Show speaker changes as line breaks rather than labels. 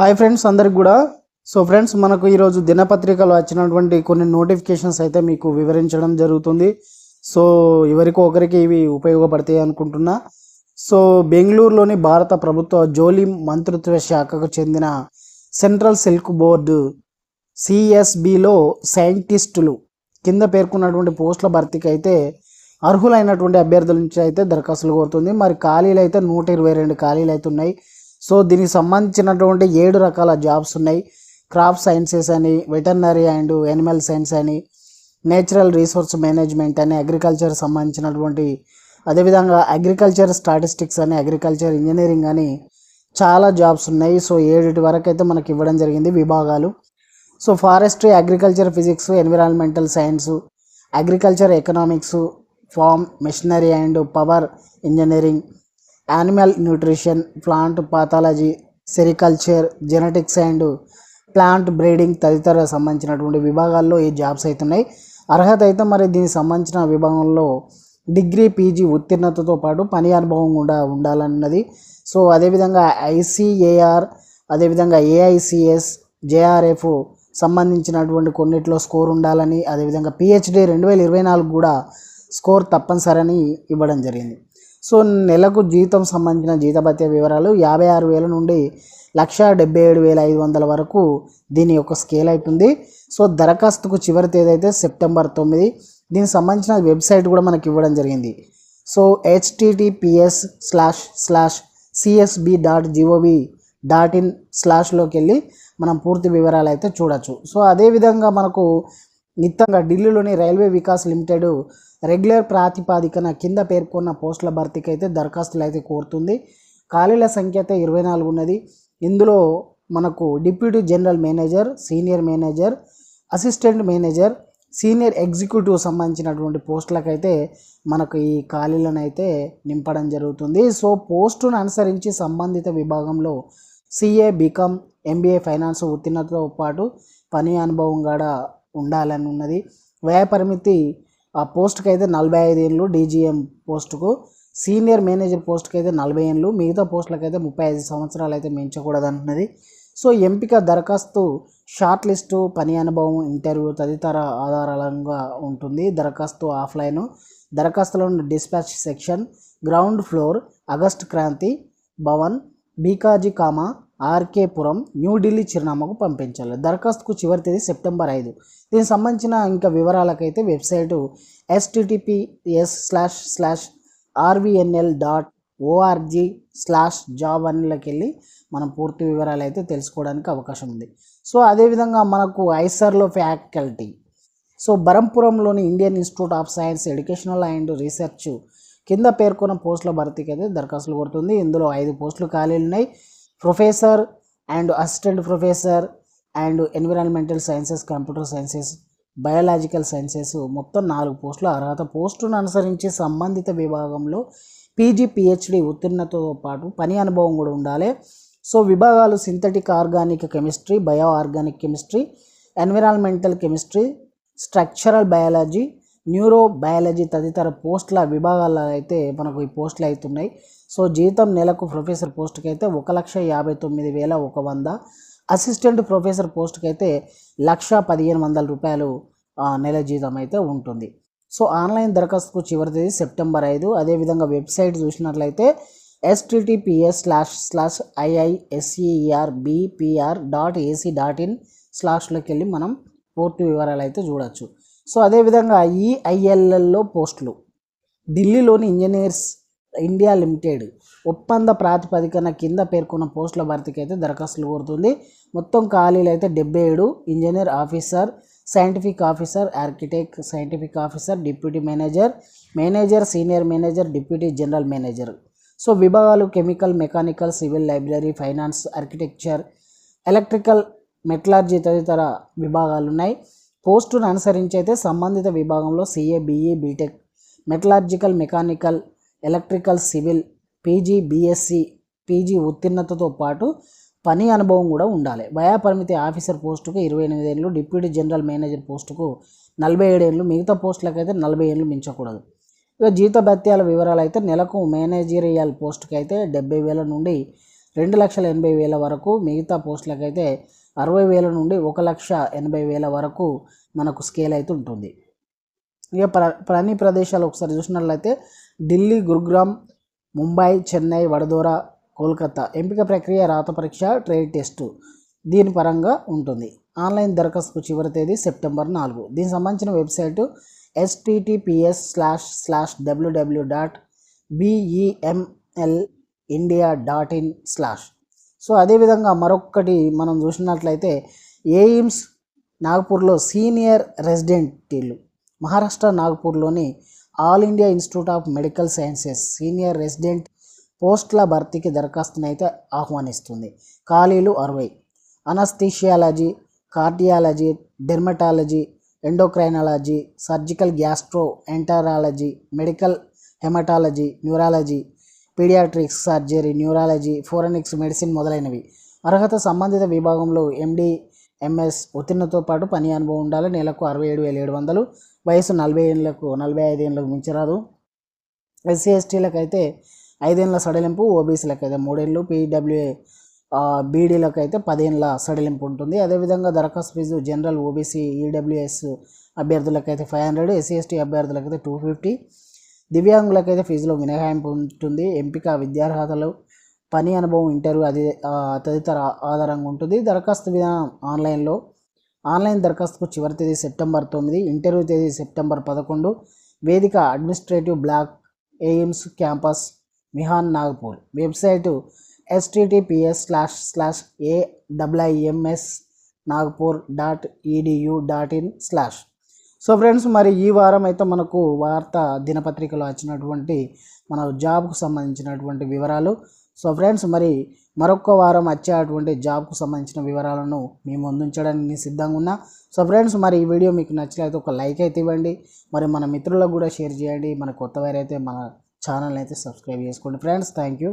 Hi friends అందరికి కూడా. So friends మనకు ఈరోజు దినపత్రికలో వచ్చినటువంటి కొన్ని నోటిఫికేషన్స్ అయితే మీకు వివరించడం జరుగుతుంది. సో ఎవరికో ఒకరికి ఇవి ఉపయోగపడతాయి అనుకుంటున్నా. సో బెంగళూరులోని భారత ప్రభుత్వ జోలి మంత్రిత్వ శాఖకు చెందిన సెంట్రల్ సిల్క్ బోర్డు సిఎస్బిలో సైంటిస్టులు కింద పేర్కొన్నటువంటి పోస్టుల భర్తీకి అయితే అర్హులైనటువంటి అభ్యర్థుల నుంచి అయితే దరఖాస్తులు కోరుతుంది. మరి ఖాళీలు అయితే నూట ఇరవై రెండు ఖాళీలు అయితే ఉన్నాయి. సో దీనికి సంబంధించినటువంటి ఏడు రకాల జాబ్స్ ఉన్నాయి. క్రాప్ సైన్సెస్ అని వెటర్నరీ అండ్ యానిమల్ సైన్స్ అని నేచురల్ రీసోర్స్ మేనేజ్మెంట్ అని అగ్రికల్చర్ సంబంధించినటువంటి అదేవిధంగా అగ్రికల్చర్ స్టాటిస్టిక్స్ అని అగ్రికల్చర్ ఇంజనీరింగ్ అని చాలా జాబ్స్ ఉన్నాయి. సో ఏడిటి వరకు అయితే మనకి ఇవ్వడం జరిగింది విభాగాలు. So forestry agriculture physics environmental science agriculture economics farm machinery and power engineering animal nutrition plant pathology sericulture genetics and plant breeding తదితర సంబంధించినటువంటి విభాగాల్లో ఈ జాబ్స్ అవుతున్నాయి అర్హత అయితే మరి దీనికి సంబంధించిన విభాగంలో డిగ్రీ పీజీ ఉత్తీర్ణతతో పాటు పని అనుభవం కూడా ఉండాలన్నది. సో అదేవిధంగా ఐసీఏఆర్ అదేవిధంగా ఏఐసిఎస్ జేఆర్ఎఫ్ సంబంధించినటువంటి కొన్నిట్లో స్కోర్ ఉండాలని అదేవిధంగా పిహెచ్డి రెండు వేల ఇరవై నాలుగు కూడా స్కోర్ తప్పనిసరని ఇవ్వడం జరిగింది. సో నెలకు జీతం సంబంధించిన జీతభత్య వివరాలు యాభై ఆరు వేల నుండి లక్ష డెబ్బై ఏడు వేల ఐదు వందల వరకు దీని యొక్క స్కేల్ అవుతుంది సో దరఖాస్తుకు చివరి తేదీ అయితే సెప్టెంబర్ తొమ్మిది. దీనికి సంబంధించిన వెబ్సైట్ కూడా మనకి ఇవ్వడం జరిగింది. So HTTPS slash slash CSB dot GOV dot in స్లాష్లోకి వెళ్ళి మనం పూర్తి వివరాలు అయితే చూడొచ్చు. సో అదేవిధంగా మనకు నిత్యంగా ఢిల్లీలోని రైల్వే వికాస్ లిమిటెడ్ రెగ్యులర్ ప్రాతిపాదికన కింద పేర్కొన్న పోస్టుల భర్తీకి అయితే దరఖాస్తులు అయితే కోరుతుంది. ఖాళీల సంఖ్య అయితే ఇరవై నాలుగు ఉన్నది. ఇందులో మనకు deputy general manager senior manager assistant manager senior executive సంబంధించినటువంటి పోస్టులకైతే మనకు ఈ ఖాళీలను అయితే నింపడం జరుగుతుంది. సో పోస్టును అనుసరించి సంబంధిత విభాగంలో సిఏ బీకామ్ ఎంబీఏ ఫైనాన్స్ ఉత్తీర్ణతతో పాటు పని అనుభవం కూడా ఉండాలని ఉన్నది వ్యయ పరిమితి ఆ పోస్ట్కి అయితే నలభై ఐదు ఏళ్ళు డీజీఎం పోస్టుకు. సీనియర్ మేనేజర్ పోస్ట్కి అయితే నలభై ఏళ్ళు మిగతా పోస్టులకు అయితే ముప్పై ఐదు సంవత్సరాలు అయితే మించకూడదంటున్నది సో ఎంపిక దరఖాస్తు షార్ట్ లిస్టు పని అనుభవం ఇంటర్వ్యూ తదితర ఆధారంగా ఉంటుంది. దరఖాస్తు ఆఫ్లైను. దరఖాస్తులను dispatch section ground floor August Kranti Bhavan Bhikaji Cama RK Puram New Delhi చిరునామాకు పంపించాలి. దరఖాస్తుకు చివరి తేదీ సెప్టెంబర్ ఐదు. దీనికి సంబంధించిన ఇంకా వివరాలకైతే website HTTPS slash slash RVNL dot ORG slash job అన్నిలోకి వెళ్ళి మనం పూర్తి వివరాలు అయితే తెలుసుకోవడానికి అవకాశం ఉంది. సో అదేవిధంగా మనకు ఐసర్లో faculty. So బరంపురంలోని Indian Institute of Science Educational and Research కింద పేర్కొన్న పోస్టుల భర్తీకి అయితే దరఖాస్తులు కొడుతుంది ఇందులో ఐదు పోస్టులు ఖాళీలు ఉన్నాయి professor and assistant professor and environmental sciences computer sciences biological sciences మొత్తం నాలుగు పోస్టులు అర్హత. పోస్టును అనుసరించి సంబంధిత విభాగంలో పీజీ పిహెచ్డి ఉత్తీర్ణతతో పాటు పని అనుభవం కూడా ఉండాలి. సో విభాగాలు synthetic organic chemistry bio organic chemistry environmental chemistry structural biology neuro biology తదితర పోస్టుల విభాగాల్లో అయితే మనకు ఈ పోస్టులు అవుతున్నాయి సో జీతం నెలకు ప్రొఫెసర్ పోస్ట్కి అయితే ఒక లక్ష యాభై తొమ్మిది వేల ఒక వంద. అసిస్టెంట్ ప్రొఫెసర్ పోస్ట్కి అయితే లక్ష పదిహేను వందల రూపాయలు నెల జీతం అయితే ఉంటుంది. సో ఆన్లైన్ దరఖాస్తుకు చివరి తేదీ సెప్టెంబర్ ఐదు. అదేవిధంగా వెబ్సైట్ చూసినట్లయితే HTTPS slash slash IISER BPR dot AC dot in స్లాష్లోకి వెళ్ళి మనం పూర్తి వివరాలు అయితే చూడొచ్చు. సో అదేవిధంగా ఈ ఐఎల్ఎల్లో పోస్టులు. ఢిల్లీలోని ఇంజనీర్స్ ఇండియా లిమిటెడ్ ఒప్పంద ప్రాతిపదికన కింద పేర్కొన్న పోస్టుల భర్తీకి అయితే దరఖాస్తులు కోరుతుంది. మొత్తం ఖాళీలు అయితే డెబ్బై ఏడు. Engineer officer scientific officer architect scientific officer deputy manager manager senior manager deputy general manager. So విభాగాలు chemical mechanical civil library finance architecture electrical metallurgy తదితర విభాగాలు ఉన్నాయి. పోస్టును అనుసరించి అయితే సంబంధిత విభాగంలో CA BE BTech metallurgical mechanical electrical civil PG BSc PG ఉత్తీర్ణతతో పాటు పని అనుభవం కూడా ఉండాలి. వయా పరిమితి ఆఫీసర్ పోస్టుకు ఇరవై ఎనిమిది ఏళ్ళు డిప్యూటీ జనరల్ మేనేజర్ పోస్టుకు నలభై ఏడు ఏళ్ళు మిగతా పోస్టులకైతే నలభై ఏళ్ళు మించకూడదు. ఇక జీత భత్యాల వివరాలు అయితే నెలకు మేనేజీరియల్ పోస్టుకి అయితే డెబ్బై వేల నుండి రెండు లక్షల ఎనభై వేల వరకు మిగతా పోస్టులకైతే అరవై వేల నుండి ఒక లక్ష ఎనభై వేల వరకు మనకు స్కేల్ అయితే ఉంటుంది. ఇక ప్ర పని ప్రదేశాలు ఒకసారి చూసినట్లయితే ఢిల్లీ గురుగ్రామ్ ముంబై చెన్నై వడదోర కోల్కతా ఎంపిక ప్రక్రియ రాత పరీక్ష ట్రేడ్ టెస్టు దీని పరంగా ఉంటుంది. ఆన్లైన్ దరఖాస్తుకు చివరి తేదీ సెప్టెంబర్ నాలుగు. దీనికి సంబంధించిన website HTTPS slash slash WWW dot BEML India dot in slash so అదేవిధంగా మరొకటి మనం చూసినట్లయితే ఎయిమ్స్ నాగ్పూర్లో సీనియర్ రెసిడెంటీలు. Maharashtra నాగ్పూర్లోని All India Institute of Medical Sciences senior resident పోస్టుల భర్తీకి దరఖాస్తుని అయితే ఆహ్వానిస్తుంది. ఖాళీలు అరవై. Anaesthesiology cardiology dermatology endocrinology surgical gastro enterology medical haematology neurology paediatrics surgery neurology forensics medicine మొదలైనవి. అర్హత సంబంధిత విభాగంలో ఎండి ఎంఎస్ ఉత్తీర్ణతో పాటు పని అనుభవం ఉండాలి. నెలకు అరవై ఏడు వేల ఏడు వందలు. వయసు నలభై ఏళ్ళకు నలభై ఐదు ఏళ్ళకు మించరాదు. ఎస్సీ ఎస్టీలకైతే అయితే ఐదేళ్ళ సడలింపు ఓబీసీలకు అయితే మూడేళ్ళు. పీడబ్ల్యూఏ బీడీలకు అయితే పదేళ్ళ సడలింపు ఉంటుంది. అదేవిధంగా దరఖాస్తు ఫీజు జనరల్ ఓబీసీ ఈడబ్ల్యూఎస్ అభ్యర్థులకైతే అయితే ఫైవ్ హండ్రెడ్ ఎస్సీ ఎస్టీ అభ్యర్థులకైతే అయితే టూ ఫిఫ్టీ. దివ్యాంగులకు అయితే ఫీజులో మినహాయింపు ఉంటుంది. ఎంపిక విద్యార్హతలు పని అనుభవం ఇంటర్వ్యూ అది తదితర ఆధారంగా ఉంటుంది. దరఖాస్తు విధానం ఆన్లైన్లో. ఆన్లైన్ దరఖాస్తుకు చివరి తేదీ సెప్టెంబర్ తొమ్మిది ఇంటర్వ్యూ తేదీ సెప్టెంబర్ పదకొండు. వేదిక administrative block AIIMS campus Mihan Nagpur. Website HTTPS slash slash ఏడబ్ల్యూఎంఎస్ Nagpur dot e EDU dot in slash so friends మరి ఈ వారం అయితే మనకు వార్త దినపత్రికలో వచ్చినటువంటి మన జాబ్కు సంబంధించినటువంటి వివరాలు. సో ఫ్రెండ్స్ మరి మరొక వారం వచ్చేటువంటి జాబ్కు సంబంధించిన వివరాలను మేము అందించడానికి సిద్ధంగా ఉన్నా. సో ఫ్రెండ్స్ మరి ఈ వీడియో మీకు నచ్చినట్లయితే ఒక లైక్ అయితే ఇవ్వండి. మరి మన మిత్రులకు కూడా షేర్ చేయండి. మన కొత్త వారైతే మన ఛానల్ అయితే సబ్స్క్రైబ్ చేసుకోండి. Friends thank you